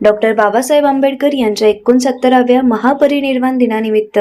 Doctor Babasaheb Ambedkar यांच्या एकोणसत्तराव्या महापरिनिर्वाण दिनानिमित्त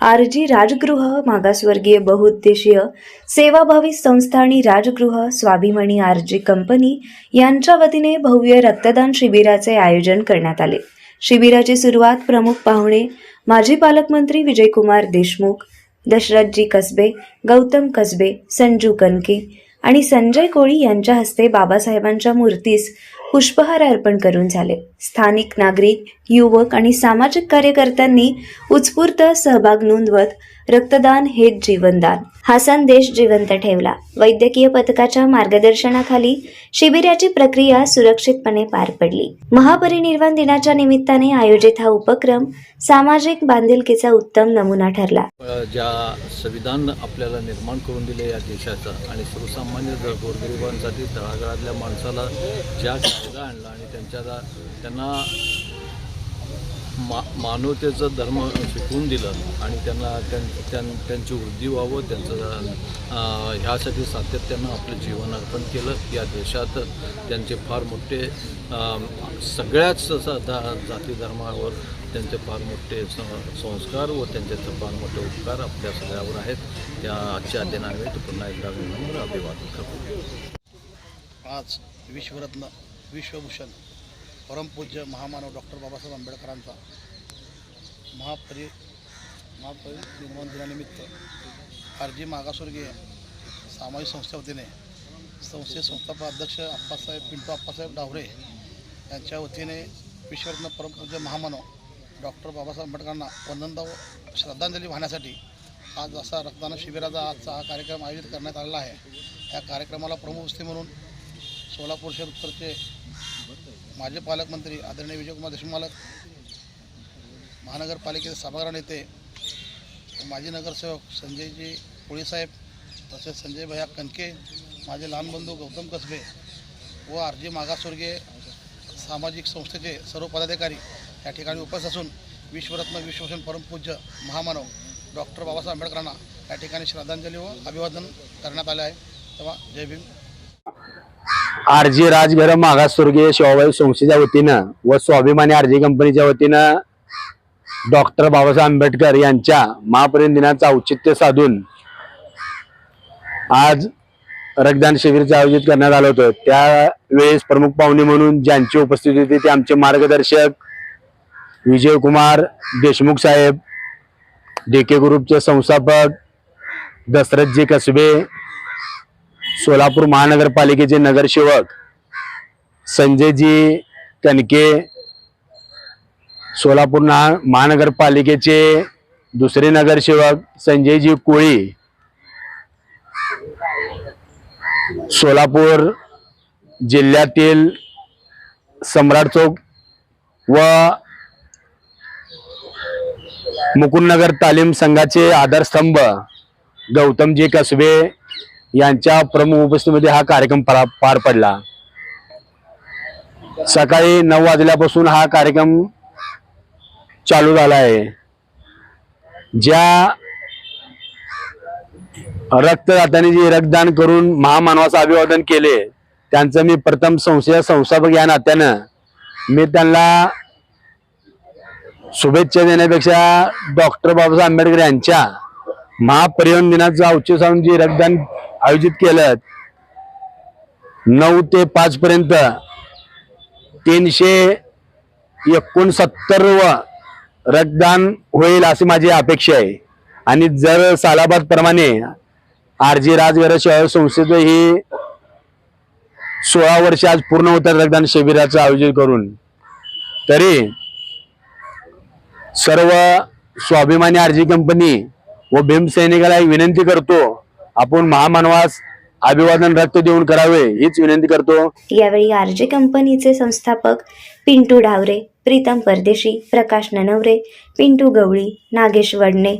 R G Rajgriha मागासवर्गीय बहुउद्देशीय सेवाभावी संस्था आणि राजगृह स्वाभिमानी आर जी कंपनी यांच्या वतीने भव्य रक्तदान शिबिराचे आयोजन करण्यात आले. शिबिराची सुरुवात प्रमुख पाहुणे माजी पालकमंत्री विजयकुमार देशमुख दशरथजी कसबे गौतम कसबे संजू कनके आणि संजय कोळी यांच्या हस्ते बाबासाहेबांच्या मूर्तीस पुष्पहार अर्पण करून झाले. स्थानिक नागरिक युवक आणि सामाजिक कार्यकर्त्यांनी उत्स्फूर्त सहभाग नोंदवत रक्तदान हेच जीवनदान. हा संदेश जिवंत ठेवला. वैद्यकीय पथकाच्या मार्गदर्शनाखाली शिबिराची प्रक्रिया सुरक्षितपणे पार पडली. महापरिनिर्वाण दिनाच्या निमित्ताने आयोजित हा उपक्रम सामाजिक बांधिलकीचा उत्तम नमुना ठरला. ज्या संविधान आपल्याला निर्माण करून दिले या देशाचं आणि सर्वसामान्य गोरगरिबांसाठी तळागाळातल्या माणसाला ज्या कायदा आणला आणि त्यांच्या त्यांना मा मानवतेचं धर्म शिकवून दिलं आणि त्यांना त्यां त्यां त्यांची वृद्धी व्हावं त्यांचं ह्यासाठी सातत्यानं आपलं जीवन अर्पण केलं. या देशात त्यांचे फार मोठे सगळ्याच धा- जाती धर्मावर त्यांचे फार मोठे संस्कार व त्यांचे फार मोठे उपकार आपल्या सगळ्यावर आहेत. त्या आजच्या दिनानिमित्त पुन्हा एकदा विनम्र अभिवादन करतो. आज विश्वरत्न विश्वभूषण परमपूज्य महामानव डॉक्टर बाबासाहेब आंबेडकरांचा महापरि महापरिनिर्वाण दिनानिमित्त आर जी मागासवर्गीय सामाजिक संस्थे वतीने संस्थे संस्थापक अध्यक्ष अप्पासाहेब पिंटू अप्पासाहेब डावरे यांच्या वतीने विश्वरत्न परमपूज्य महामानव डॉक्टर बाबासाहेब आंबेडकरांना वंदनदा व श्रद्धांजली वाहण्यासाठी आज असा रक्तदान शिबिराचा आजचा हा कार्यक्रम आयोजित करण्यात आलेला आहे. या कार्यक्रमाला प्रमुख उपस्थिती म्हणून सोलापूर उत्तरचे माजी पालकमंत्री आदरणीय विजयकुमार देशमालक मालक महानगरपालिकेचे सभागृह नेते माजी नगरसेवक संजयजी कोळीसाहेब तसेच संजय भैया कनके माझे लहान बंधू गौतम कसबे व आर जी मागासवर्गीय सामाजिक संस्थेचे सर्व पदाधिकारी या ठिकाणी उपस्थित असून विश्वरत्न विश्वभूषण परमपूज्य महामानव डॉक्टर बाबासाहेब आंबेडकरांना या ठिकाणी श्रद्धांजली व अभिवादन करण्यात आले आहे. तेव्हा जय भीम. आर जी राजघर मागासवर्गीय सेवाभावी संस्थेच्या वतीनं व स्वाभिमानी आर जी कंपनीच्या वतीनं डॉक्टर बाबासाहेब आंबेडकर यांच्या महापरिनिर्वाण दिनाचं औचित्य साधून आज रक्तदान शिबिरचं आयोजित करण्यात आलं होतं. त्यावेळेस प्रमुख पाहुणे म्हणून ज्यांची उपस्थिती होती ते आमचे मार्गदर्शक विजयकुमार देशमुख साहेब डी के ग्रुपचे संस्थापक दशरथजी कसबे सोलापूर महानगरपालिकेचे नगरसेवक संजयजी कनके सोलापूर ना- महानगरपालिकेचे दुसरे नगरसेवक संजयजी कोळी सोलापूर जिल्ह्यातील सम्राट चौक व मुकुंदनगर तालीम संघाचे आधारस्तंभ गौतमजी कसबे यांच्या प्रमुख उपस्थितीमध्ये हा कार्यक्रम पार पडला. सकाळी नऊ वाजल्यापासून हा कार्यक्रम चालू झाला आहे. ज्या रक्तदात्यांनी जे रक्तदान करून महामानवाचं अभिवादन केले त्यांचं मी प्रथम संस्थेचा संस्थापक या नात्यानं मी त्यांना शुभेच्छा देण्यापेक्षा डॉक्टर बाबासाहेब आंबेडकर यांच्या महापरिवहन दिनाचं औचित्य साधून जे रक्तदान आयोजित केलं नऊ ते पाच पर्यंत तीनशे एकोणसत्तर व रक्तदान होईल अशी माझी अपेक्षा आहे. आणि जर सालाबाद प्रमाणे आर जी राजगर सेवा संस्थेचं ही सोळा वर्ष आज पूर्ण होतात रक्तदान शिबिराचं आयोजन करून. तरी सर्व स्वाभिमानी आरजी कंपनी व भीमसैनिकाला विनंती करतो आपण महामानवास अभिवादन रक्त देऊन करावे हीच विनंती करतो. यावेळी आरजे कंपनीचे संस्थापक पिंटू डावरे प्रीतम परदेशी प्रकाश ननवरे पिंटू गवळी नागेश वडणे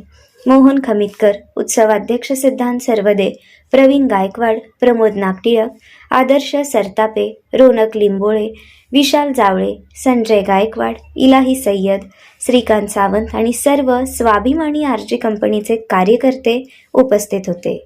मोहन खमितकर उत्सवाध्यक्ष सिद्धांत सर्वदे प्रवीण गायकवाड प्रमोद नागटिळक आदर्श सरतापे रोनक लिंबोळे विशाल जावळे संजय गायकवाड इलाही सय्यद श्रीकांत सावंत आणि सर्व स्वाभिमानी आरजी कंपनीचे कार्यकर्ते उपस्थित होते.